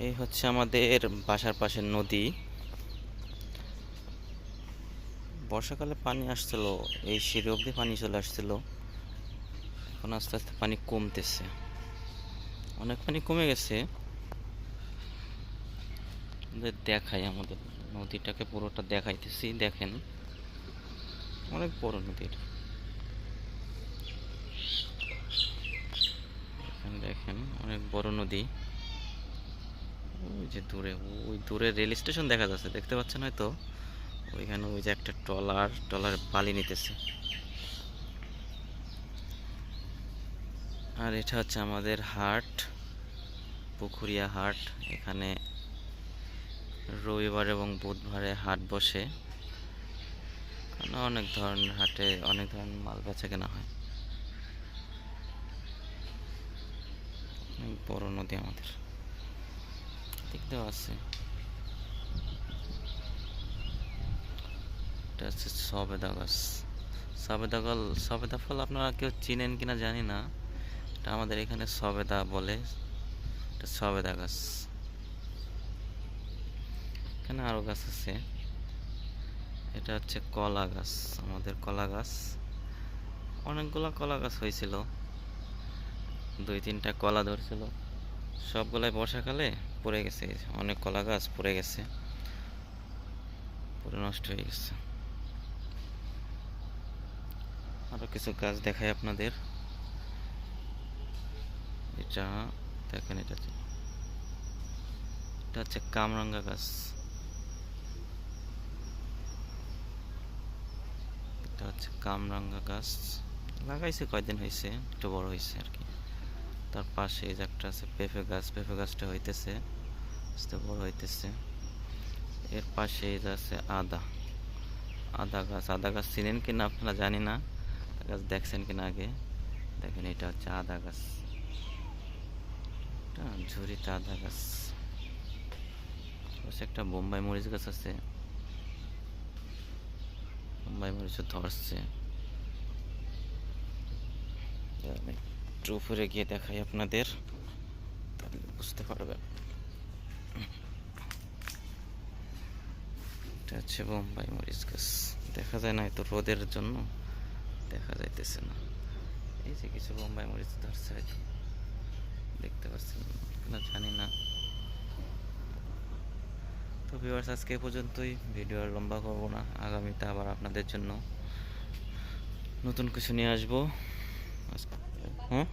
এই হচ্ছে আমাদের বাসার পাশের নদী। বর্ষাকালে পানি আসছিল, এই সিঁড়ি অবধি পানি চলে আসছিল। এখন আস্তে আস্তে পানি কমতেছে। অনেক পানি কমে গেছে। দেখাই, আমাদের নদীটাকে পুরোটা দেখাইতেছি, দেখেন। অনেক বড় নদী এটা। দেখেন, অনেক বড় নদী। ওই যে দূরে, ওই দূরে রেল স্টেশন দেখা যাচ্ছে, দেখতে পাচ্ছেন হয়তো? ওইখানে ওই যে একটা ট্রলার ট্রলার বালি নিতেছে। আর এটা হচ্ছে আমাদের হাট পুকুরিয়া হাট। এখানে রবিবার এবং বুধবারে হাট বসে। অনেক ধরনের হাটে অনেক ধরনের মাল বেচা কেনা হয়। অনেক বড় নদী আমাদের। দেখতেও আছে। এটা হচ্ছে সবেদা গাছ। সবেদা গল সবেদা ফল আপনারা কেউ চিনেন কিনা জানি না। এটা আমাদের এখানে সবেদা বলে। এটা সবেদা গাছ। এখানে আরও গাছ আছে। এটা হচ্ছে কলা গাছ, আমাদের কলা গাছ। অনেকগুলা কলা গাছ হয়েছিল। দুই তিনটা কলা ধরছিল। সবগুলাই বর্ষাকালে পড়ে গেছে অনেক কলা গাছ পড়ে গেছে। পুরো নষ্ট হয়ে গেছে। আরও কিছু গাছ দেখাই আপনাদের। এটা, দেখেন এটা এটা হচ্ছে কামরাঙ্গা গাছ। এটা হচ্ছে কামরাঙ্গা গাছ। লাগাইছে, কয়দিন হয়েছে, একটু বড় হয়েছে আর কি। তার পাশে যে একটা আছে পেঁপে গাছ, পেঁপে গাছটা হইতেছে, আস্তে বড় হইতেছে। এর পাশে যে আছে আদা আদা গাছ। আদা গাছ চিনেন কিনা আপনারা জানি না গাছ দেখছেন কিনা আগে? দেখেন, এটা হচ্ছে আদা গাছ। ঝুড়িতে আদা গাছ। পাশে একটা বোম্বাই মরিচ গাছ আছে। বোম্বাই মরিচও ধরছে। একটু উপরে গিয়ে দেখাই আপনাদের। বুঝতে পারবেন। এটা হচ্ছে বোম্বাই মরিচ গাছ। দেখা যায় না হয়তো রোদের জন্য। দেখা যাইতেছে না। এই যে কিছু বোম্বাই মরিচ ধরছে হয়তো দেখতে পাচ্ছেন? না, জানি না। তো ভিউয়ার্স আজকে পর্যন্তই। ভিডিও আর লম্বা করব না। আগামীতে আবার আপনাদের জন্য নতুন কিছু নিয়ে আসব। আজকে- হ্যাঁ